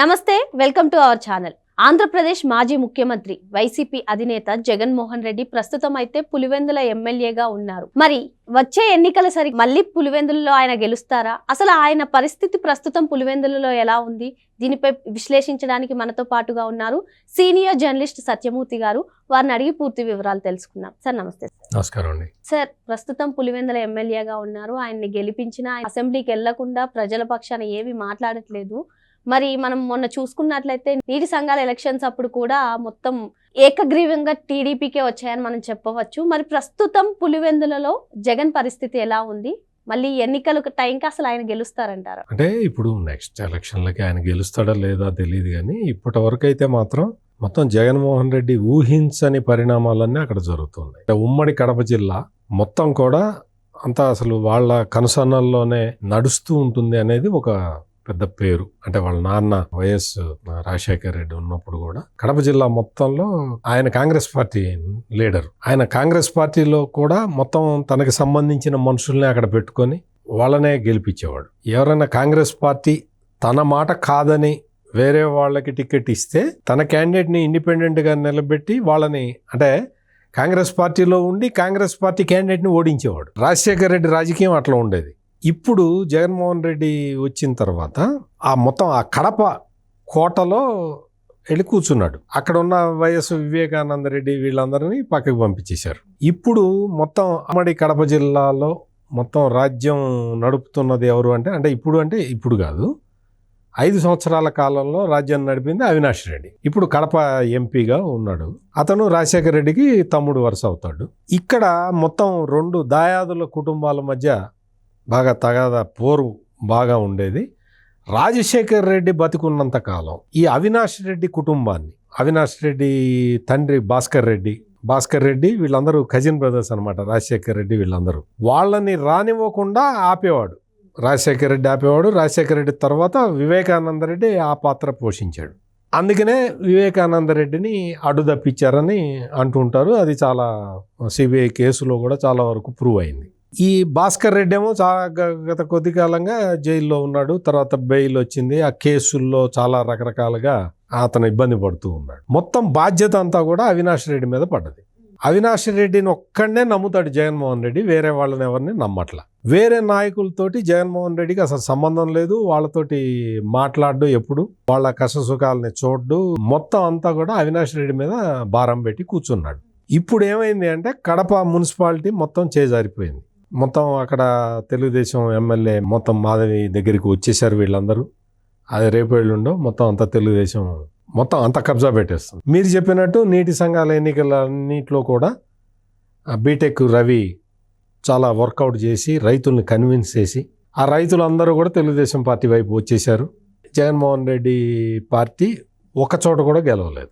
నమస్తే welcome to our channel. Andhra Pradesh మాజీ ముఖ్యమంత్రి వైసీపీ అధినేత జగన్మోహన్ రెడ్డి ప్రస్తుతం అయితే పులివెందుల ఎమ్మెల్యేగా ఉన్నారు. మరి వచ్చే ఎన్నికల సరి మళ్ళీ పులివెందులలో ఆయన గెలుస్తారా? అసలు ఆయన పరిస్థితి ప్రస్తుతం పులివెందులలో ఎలా ఉంది? దీనిపై విశ్లేషించడానికి మనతో పాటుగా ఉన్నారు సీనియర్ జర్నలిస్ట్ సత్యమూర్తి గారు. వారిని అడిగి పూర్తి వివరాలు తెలుసుకుందాం. సార్ నమస్తే. నమస్కారం అండి. సార్ ప్రస్తుతం పులివెందుల ఎమ్మెల్యేగా ఉన్నారు. ఆయన్ని గెలిపించిన అసెంబ్లీకి వెళ్ళకుండా ప్రజల పక్షాన ఏవి మాట్లాడట్లేదు. మరి మనం మొన్న చూసుకున్నట్లయితే నీటి సంఘాల ఎలక్షన్స్ అప్పుడు కూడా మొత్తం ఏకగ్రీవంగా టీడీపీకే వచ్చాయని మనం చెప్పవచ్చు. మరి ప్రస్తుతం పులివెందులలో జగన్ పరిస్థితి ఎలా ఉంది? మళ్ళీ ఎన్నికలు టైంకి అసలు ఆయన గెలుస్తారంటారు? అంటే ఇప్పుడు నెక్స్ట్ ఎలక్షన్లకి ఆయన గెలుస్తాడా లేదా తెలియదు కానీ ఇప్పటి వరకు అయితే మాత్రం మొత్తం జగన్మోహన్ రెడ్డి ఊహించని పరిణామాలన్నీ అక్కడ జరుగుతున్నాయి. అంటే ఉమ్మడి కడప జిల్లా మొత్తం కూడా అంతా అసలు వాళ్ళ కనుసన్నల్లోనే నడుస్తూ ఉంటుంది అనేది ఒక పెద్ద పేరు. అంటే వాళ్ళ నాన్న వైఎస్ రాజశేఖర్ రెడ్డి ఉన్నప్పుడు కూడా కడప జిల్లా మొత్తంలో ఆయన కాంగ్రెస్ పార్టీ లీడర్. ఆయన కాంగ్రెస్ పార్టీలో కూడా మొత్తం తనకి సంబంధించిన మనుషుల్ని అక్కడ పెట్టుకొని వాళ్ళనే గెలిపించేవాడు. ఎవరైనా కాంగ్రెస్ పార్టీ తన మాట కాదని వేరే వాళ్ళకి టికెట్ ఇస్తే తన క్యాండిడేట్ని ఇండిపెండెంట్గా నిలబెట్టి వాళ్ళని అంటే కాంగ్రెస్ పార్టీలో ఉండి కాంగ్రెస్ పార్టీ క్యాండిడేట్ని ఓడించేవాడు. రాజశేఖర్ రెడ్డి రాజకీయం అట్లా ఉండేది. ఇప్పుడు జగన్మోహన్ రెడ్డి వచ్చిన తర్వాత ఆ మొత్తం ఆ కడప కోటలో వెళ్ళి కూర్చున్నాడు. అక్కడ ఉన్న వైఎస్ వివేకానంద రెడ్డి వీళ్ళందరినీ పక్కకు పంపించేశారు. ఇప్పుడు మొత్తం అమ్మడి కడప జిల్లాలో మొత్తం రాజ్యం నడుపుతున్నది ఎవరు అంటే అంటే ఇప్పుడు అంటే ఇప్పుడు కాదు ఐదు సంవత్సరాల కాలంలో రాజ్యాన్ని నడిపింది అవినాష్ రెడ్డి. ఇప్పుడు కడప ఎంపీగా ఉన్నాడు. అతను రాజశేఖర రెడ్డికి తమ్ముడు వరుస అవుతాడు. ఇక్కడ మొత్తం రెండు దాయాదుల కుటుంబాల మధ్య బాగా తగాద పోరు బాగా ఉండేది. రాజశేఖర్ రెడ్డి బతికున్నంత కాలం ఈ అవినాష్ రెడ్డి కుటుంబాన్ని అవినాష్ రెడ్డి తండ్రి భాస్కర్ రెడ్డి భాస్కర్ రెడ్డి వీళ్ళందరూ కజిన్ బ్రదర్స్ అనమాట రాజశేఖర్ రెడ్డి వీళ్ళందరూ. వాళ్ళని రానివ్వకుండా ఆపేవాడు. రాజశేఖర రెడ్డి ఆపేవాడు రాజశేఖర రెడ్డి తర్వాత వివేకానంద రెడ్డి ఆ పాత్ర పోషించాడు. అందుకనే వివేకానంద రెడ్డిని అడ్డు తప్పించారని అంటుంటారు. అది చాలా సిబిఐ కేసులో కూడా చాలా వరకు ప్రూవ్ అయింది. ఈ భాస్కర్ రెడ్డి ఏమో చాలా గత కొద్ది కాలంగా జైల్లో ఉన్నాడు. తర్వాత బెయిల్ వచ్చింది. ఆ కేసుల్లో చాలా రకరకాలుగా అతను ఇబ్బంది పడుతూ ఉన్నాడు. మొత్తం బాధ్యత అంతా కూడా అవినాష్ రెడ్డి మీద పడ్డది. అవినాష్ రెడ్డిని ఒక్కడనే నమ్ముతాడు జగన్మోహన్ రెడ్డి. వేరే వాళ్ళని ఎవరిని నమ్మట్ల. వేరే నాయకులతోటి జగన్మోహన్ రెడ్డికి అసలు సంబంధం లేదు. వాళ్ళతోటి మాట్లాడు ఎప్పుడు. వాళ్ళ కష్ట సుఖాలని చూడ్డు. మొత్తం అంతా కూడా అవినాష్ రెడ్డి మీద భారం పెట్టి కూర్చున్నాడు. ఇప్పుడు ఏమైంది అంటే కడప మున్సిపాలిటీ మొత్తం చేజారిపోయింది. మొత్తం అక్కడ తెలుగుదేశం ఎమ్మెల్యే మొత్తం మాధవి దగ్గరికి వచ్చేసారు వీళ్ళందరూ. అది రేపు ఎల్లుండో మొత్తం అంతా తెలుగుదేశం మొత్తం అంతా కబ్జా పెట్టేస్తుంది. మీరు చెప్పినట్టు నీటి సంఘాల ఎన్నికలన్నింటిలో కూడా బీటెక్ రవి చాలా వర్కౌట్ చేసి రైతుల్ని కన్విన్స్ చేసి ఆ రైతులందరూ కూడా తెలుగుదేశం పార్టీ వైపు వచ్చేసారు జగన్మోహన్ రెడ్డి పార్టీ ఒక చోట కూడా గెలవలేదు.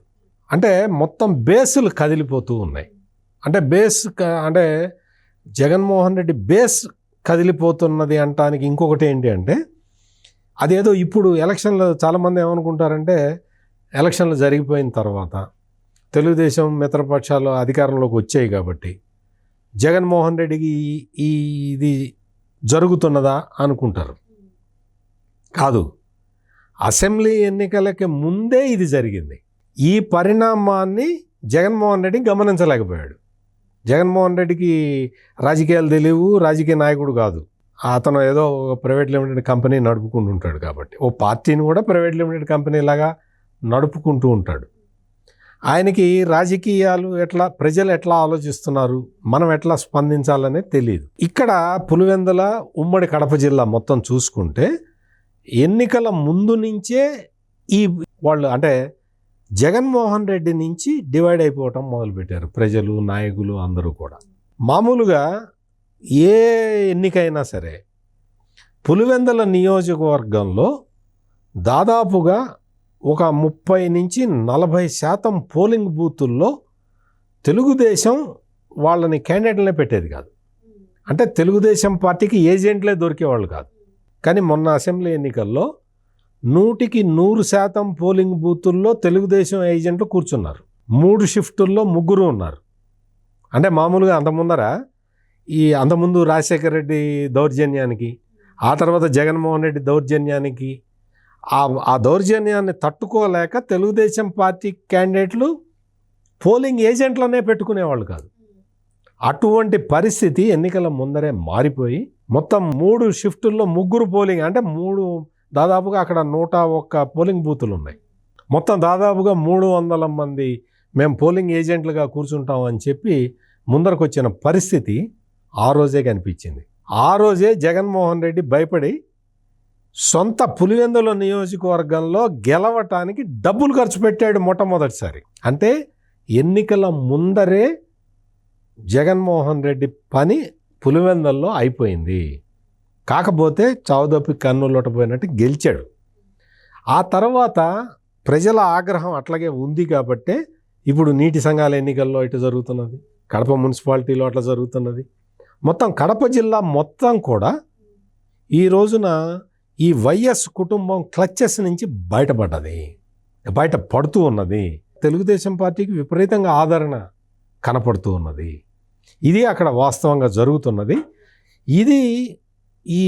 అంటే మొత్తం బేసులు కదిలిపోతూ ఉన్నాయి. అంటే బేస్ అంటే జగన్మోహన్ రెడ్డి బేస్ కదిలిపోతున్నది అంటానికి ఇంకొకటి ఏంటి అంటే అదేదో ఇప్పుడు ఎలక్షన్లు చాలామంది ఏమనుకుంటారంటే ఎలక్షన్లు జరిగిపోయిన తర్వాత తెలుగుదేశం మిత్రపక్షాలు అధికారంలోకి వచ్చాయి కాబట్టి జగన్మోహన్ రెడ్డికి ఈ- ఈ ఇది జరుగుతున్నదా అనుకుంటారు. కాదు అసెంబ్లీ ఎన్నికలకి ముందే ఇది జరిగింది. ఈ పరిణామాన్ని జగన్మోహన్ రెడ్డి గమనించలేకపోయాడు. జగన్మోహన్ రెడ్డికి రాజకీయాలు తెలియవు రాజకీయ నాయకుడు కాదు. అతను ఏదో ఒక ప్రైవేట్ లిమిటెడ్ కంపెనీ నడుపుకుంటూ ఉంటాడు కాబట్టి. ఓ పార్టీని కూడా ప్రైవేట్ లిమిటెడ్ కంపెనీ లాగా నడుపుకుంటూ ఉంటాడు. ఆయనకి రాజకీయాలు ఎట్లా ప్రజలు ఎట్లా ఆలోచిస్తున్నారు మనం ఎట్లా స్పందించాలనే తెలియదు ఇక్కడ పులివెందుల ఉమ్మడి కడప జిల్లా మొత్తం చూసుకుంటే ఎన్నికల ముందు నుంచే ఈ వాళ్ళు అంటే జగన్మోహన్ రెడ్డి నుంచి డివైడ్ అయిపోవటం మొదలుపెట్టారు ప్రజలు నాయకులు అందరూ కూడా. మామూలుగా ఏ ఎన్నికైనా సరే పులివెందుల నియోజకవర్గంలో దాదాపుగా ఒక ముప్పై నుంచి నలభై శాతం పోలింగ్ బూతుల్లో తెలుగుదేశం వాళ్ళని క్యాండిడేట్లనే పెట్టేది కాదు. అంటే తెలుగుదేశం పార్టీకి ఏజెంట్లే దొరికేవాళ్ళు కాదు. కానీ మొన్న అసెంబ్లీ ఎన్నికల్లో నూటికి నూరు శాతం పోలింగ్ బూతుల్లో తెలుగుదేశం ఏజెంట్లు కూర్చున్నారు. మూడు షిఫ్టుల్లో ముగ్గురు ఉన్నారు. అంటే మామూలుగా అంత ముందర ఈ అంతకుముందు రాజశేఖర రెడ్డి దౌర్జన్యానికి ఆ తర్వాత జగన్మోహన్ రెడ్డి దౌర్జన్యానికి ఆ ఆ దౌర్జన్యాన్ని తట్టుకోలేక తెలుగుదేశం పార్టీ క్యాండిడేట్లు పోలింగ్ ఏజెంట్లనే పెట్టుకునేవాళ్ళు కాదు. అటువంటి పరిస్థితి ఎన్నికల ముందరే మారిపోయి మొత్తం మూడు షిఫ్టుల్లో ముగ్గురు పోలింగ్ అంటే మూడు దాదాపుగా అక్కడ నూట ఒక్క పోలింగ్ బూతులు ఉన్నాయి. మొత్తం దాదాపుగా మూడు వందల మంది మేము పోలింగ్ ఏజెంట్లుగా కూర్చుంటాం అని చెప్పి ముందరకొచ్చిన పరిస్థితి ఆ రోజే కనిపించింది. ఆ రోజే జగన్మోహన్ రెడ్డి భయపడి సొంత పులివెందుల నియోజకవర్గంలో గెలవటానికి డబ్బులు ఖర్చు పెట్టాడు మొట్టమొదటిసారి. అంటే ఎన్నికల ముందరే జగన్మోహన్ రెడ్డి పని పులివెందల్లో అయిపోయింది. కాకపోతే చావుదప్పి కన్నులొట్టపోయినట్టు గెలిచాడు. ఆ తర్వాత ప్రజల ఆగ్రహం అట్లాగే ఉంది కాబట్టే ఇప్పుడు నీటి సంఘాల ఎన్నికల్లో ఇటు జరుగుతున్నది కడప మున్సిపాలిటీలో అట్లా జరుగుతున్నది. మొత్తం కడప జిల్లా మొత్తం కూడా ఈ రోజున ఈ వైఎస్ కుటుంబం క్లచెస్ నుంచి బయటపడ్డది బయట పడుతూ ఉన్నది. తెలుగుదేశం పార్టీకి విపరీతంగా ఆదరణ కనపడుతూ ఉన్నది. ఇది అక్కడ వాస్తవంగా జరుగుతున్నది. ఇది ఈ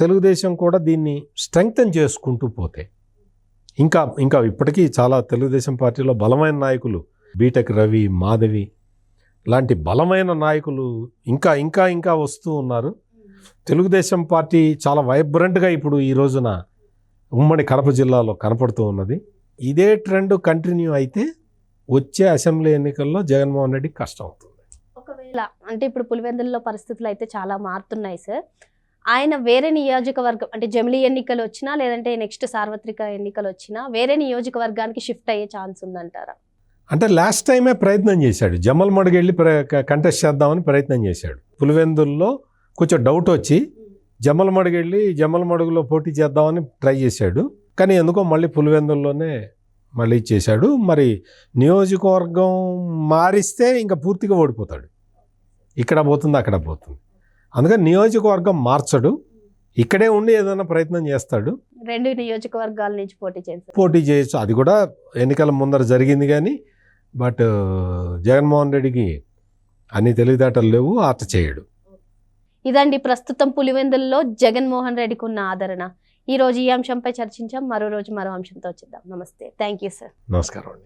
తెలుగుదేశం కూడా దీన్ని స్ట్రెంగ్తన్ చేసుకుంటూ పోతే ఇంకా ఇంకా ఇప్పటికీ చాలా తెలుగుదేశం పార్టీలో బలమైన నాయకులు బీటెక్ రవి మాధవి లాంటి బలమైన నాయకులు ఇంకా ఇంకా ఇంకా వస్తూ ఉన్నారు. తెలుగుదేశం పార్టీ చాలా వైబ్రెంట్గా ఇప్పుడు ఈ రోజున ఉమ్మడి కడప జిల్లాలో కనపడుతూ ఉన్నది. ఇదే ట్రెండ్ కంటిన్యూ అయితే వచ్చే అసెంబ్లీ ఎన్నికల్లో జగన్మోహన్ రెడ్డి కష్టం అవుతుంది. ఒకవేళ అంటే ఇప్పుడు పులివెందుల్లో పరిస్థితులు అయితే చాలా మారుతున్నాయి సార్. ఆయన వేరే నియోజకవర్గం అంటే జమిలీ ఎన్నికలు వచ్చినా లేదంటే నెక్స్ట్ సార్వత్రిక ఎన్నికలు వచ్చినా వేరే నియోజకవర్గానికి షిఫ్ట్ అయ్యే ఛాన్స్ ఉందంటారా? అంటే లాస్ట్ టైమే ప్రయత్నం చేశాడు. జమ్మల్ మడుగు ప్ర కంటెస్ట్ చేద్దామని ప్రయత్నం చేశాడు. పులివెందుల్లో కొంచెం డౌట్ వచ్చి జమ్మల మడుగు జమ్మల మడుగులో పోటీ చేద్దామని ట్రై చేశాడు. కానీ ఎందుకో మళ్ళీ పులివెందుల్లోనే మళ్ళీ చేశాడు. మరి నియోజకవర్గం మారిస్తే ఇంకా పూర్తిగా ఓడిపోతాడు. ఇక్కడ పోతుంది అక్కడ పోతుంది. అందుకని నియోజకవర్గం మార్చడు. ఇక్కడే ఉండి ఏదైనా ప్రయత్నం చేస్తాడు. రెండు నియోజకవర్గాల నుంచి పోటీ చేశారు పోటీ చేయొచ్చు. అది కూడా ఎన్నికల ముందర జరిగింది కానీ బట్ జగన్మోహన్ రెడ్డికి అన్ని తెలివితేటలు లేవు. అట్ట చేయడు. ఇదండి ప్రస్తుతం పులివెందుల్లో జగన్మోహన్ రెడ్డికి ఉన్న ఆదరణ. ఈ రోజు ఈ అంశంపై చర్చించాం. మరో రోజు మరో అంశంతో వచ్చిద్దాం. నమస్తే. Thank you sir. నమస్కారం అండి.